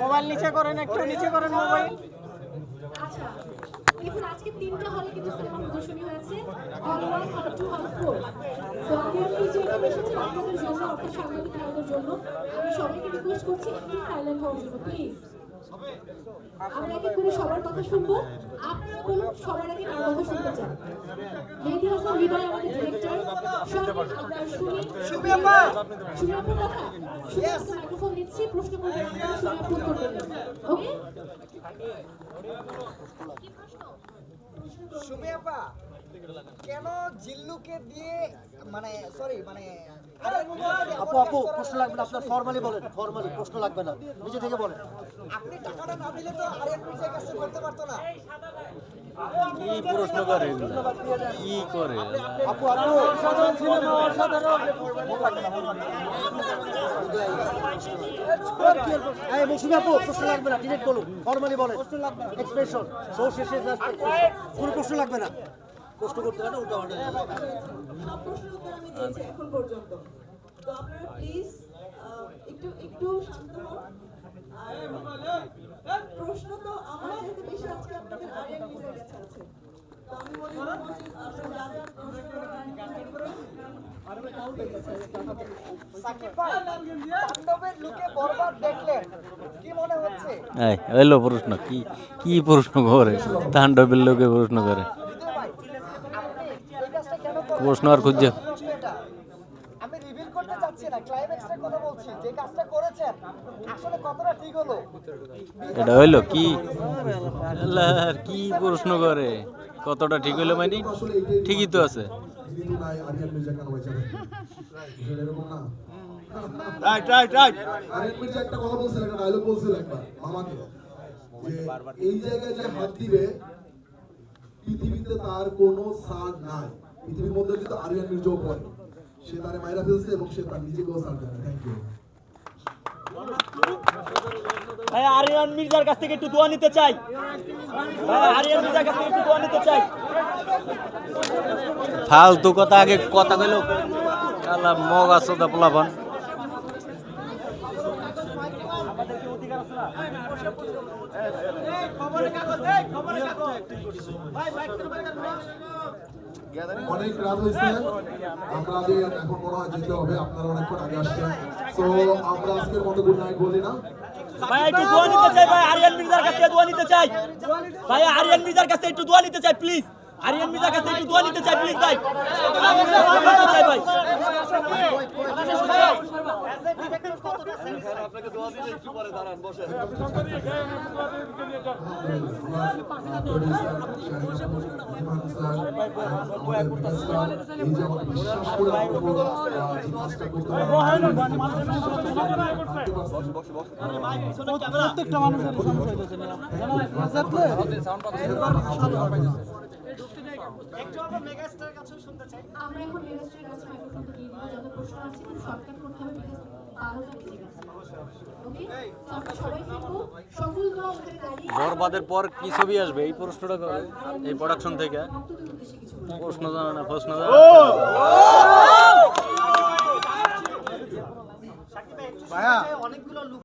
Mobile নিচে করেন, একটু নিচে করেন মোবাইল। আচ্ছা দেখুন, আজকে তিনটা হলে কিন্তু সিনেমা প্রদর্শনী হয়েছে। হল ওয়ান, হল টু, হল ফোর। জন্য আমি সবাইকে রিকোয়েস্ট করছি একটু সাইলেন্ট হওয়ার জন্য প্লিজ আমরা করে সবার কথা শুনব। আপনারা বলুন সবার আগে কার কথা শুনতে চান? মেহেদি হাসান হৃদয় আমাদের ডিরেক্টর আমরা শুনি। শুভি আপা! শুভি আপুর কথা? মাইক্রোফোন দিচ্ছি প্রশ্ন করবেন আপনারা শুভি আপু উত্তর দেবেন। ওকে সুমি আপা! কেন জিল্লুকে দিয়ে মানে সরি মানে আপু আপু প্রশ্ন লাগবে না আপনার ফর্মালি বলেন ফর্মালি প্রশ্ন লাগবে না নিজে থেকে বলেন আপনি টাকাটা না দিলে তো আরিয়ান মির্জার কাছে করতে পারতো না কি প্রশ্ন করে কি করে আপু আপু অসাধারণ সিনেমা অসাধারণ এই মৌসুমি আপু প্রশ্ন লাগবে না ডিরেক্ট বলুন ফর্মালি বলেন এক্সপ্রেশন শো শেষে কোনো প্রশ্ন লাগবে না প্রশ্ন করতে হয় না উল্টা পাল্টা সব প্রশ্নের উত্তর আমি দিয়েছি এখন পর্যন্ত। তো আপনারা প্লিজ একটু একটু শান্ত হন। আর প্রশ্ন তো আমার বেশি আজকে আপনাদের আরিয়ান মির্জার কাছে আছে তো আমি মনে করব যে আপনারা যা যা প্রশ্ন কি কি প্রশ্ন করে? তাণ্ডবের লোকে প্রশ্ন করে। কতটা ঠিক হলো? এটা হইল কি? আল্লাহ, কি প্রশ্ন করে? কতটা ঠিক হইল মানে? ঠিকই তো আছে। কিন্তু নাই আরিয়ান মির্জা কেন বেচারে বিষয়টা এরকম না right right right Aryan Mirza একটা কথা বলছিল একটা ডায়লগ বলছিল একবার মামাকে এই জায়গায় যে হাত দিবে পৃথিবীতে তার কোনো সার নাই। পৃথিবীর মধ্যে কিন্তু আরিয়ান মির্জাও পড়ে। সে তারে মাইরা ফেলছে এবং সে তার নিজেকেও সার দেয় থ্যাংক ইউ ভাই আরিয়ান মির্জার কাছ থেকে একটু দোয়া নিতে চাই। ভাই আরিয়ান মির্জার কাছ থেকে একটু দোয়া নিতে চাই। ফালতু কথা আগে কথা কইল। আল্লাহ মগ আছো দা পোলাপান। অনেক রাত হয়েছে। আপনাদের এখন মনে হয় যেতে হবে, আপনারা অনেকক্ষণ আগে আসছেন। তো আমরা আজকের মতো গুড নাইট বলি না। ভাই, একটু দোয়া নিতে চাই, ভাই আরিয়ান মির্জার কাছে দোয়া নিতে চাই। ভাই আরিয়ান মির্জার কাছে একটু দোয়া নিতে চাই প্লিজ আরিয়ান মির্জার কাছে একটু দোয়া নিতে চাই প্লিজ ভাই। চাই, ভাই। প্রত্যেকটা মানুষের আমরা এখন মেগাস্টারের কাছে মাইক্রোফোনটা দিয়ে দিব যত প্রশ্ন আছে একটু শর্টকাট করতে হবে বিকজ বারো জন বেজে বরবাদের পর কি ছবি আসবে? এই প্রশ্নটা এই প্রোডাকশন থেকে। প্রশ্ন জানা না প্রশ্ন জানা।